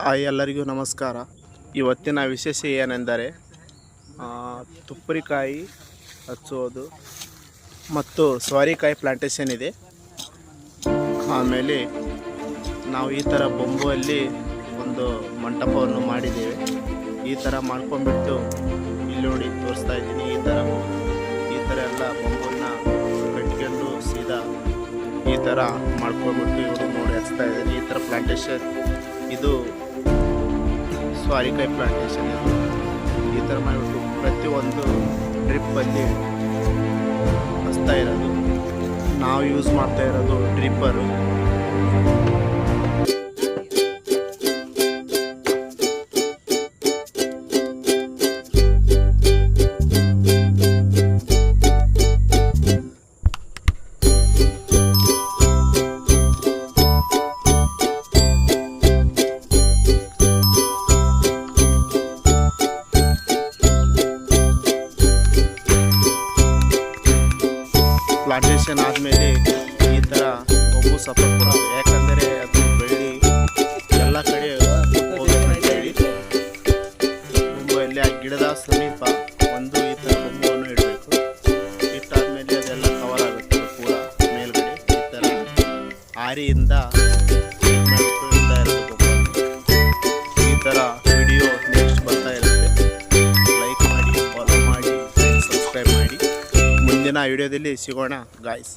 Hi ಎಲ್ಲರಿಗೂ ನಮಸ್ಕಾರ. ಇವತ್ತಿನ ವಿಶೇಷ ಏನೆಂದರೆ ತುಪ್ಪರಿಕಾಯಿ ಹಚ್ಚೋದು ಮತ್ತು ಸ್ವಾರಿಕಾಯಿ ಪ್ಲಾಂಟೇಶನ್ ಇದೆ. ಆಮೇಲೆ ನಾವು ಈ ಥರ ಬೊಂಬುವಲ್ಲಿ ಒಂದು ಮಂಟಪವನ್ನು ಮಾಡಿದ್ದೇವೆ. ಈ ಥರ ಮಾಡ್ಕೊಂಡ್ಬಿಟ್ಟು ಇಲ್ಲಿ ನೋಡಿ ತೋರಿಸ್ತಾ ಇದ್ದೀನಿ. ಈ ಥರ ಈ ಥರ ಎಲ್ಲ ಬೊಂಬನ್ನು ಕಟ್ಕೊಂಡು ಸೀದಾ ಈ ಥರ ಮಾಡ್ಕೊಂಡ್ಬಿಟ್ಟು ಇವರು ನೋಡಿ ಹಚ್ತಾ ಇದ್ದೀನಿ ಈ ಥರ ಪ್ಲಾಂಟೇಶನ್ ಇದು ಸ್ವಾರಿಕಾಯಿ ಪ್ಲಾಂಟೇಶನ್ ಇದು ಈ ಥರ ಮಾಡಿಬಿಟ್ಟು ಪ್ರತಿಯೊಂದು ಡ್ರಿಪ್ಪಲ್ಲಿ ಹಚ್ತಾ ಇರೋದು. ನಾವು ಯೂಸ್ ಮಾಡ್ತಾ ಇರೋದು ಡ್ರಿಪ್ಪರು ಪ್ಲಾಂಟೇಶನ್ ಆದಮೇಲೆ ಈ ಥರ ಒಬ್ಬ ಸಪೋರ್ಟ್ ಕೊಡೋದು ಯಾಕಂದರೆ ಅದು ಬೆಳ್ಳಿ ಎಲ್ಲ ಕಡೆ ಹೋಗ್ಬೇಕಂತೇಳಿ ಆ ಗಿಡದ ಸಮೀಪ ಒಂದು ಈ ಥರ ಬೊಂಬವನ್ನು ಇಡಬೇಕು. ಇಟ್ಟಾದ್ಮೇಲೆ ಅದೆಲ್ಲ ಕವರ್ ಆಗುತ್ತೆ ಪೂರ ಮೇಲ್ಗಡೆ. ಈ ಥರ ಆರಿಯಿಂದ ಮುಂದಿನ ವಿಡಿಯೋದಲ್ಲಿ ಸಿಗೋಣ ಗಾಯ್ಸ್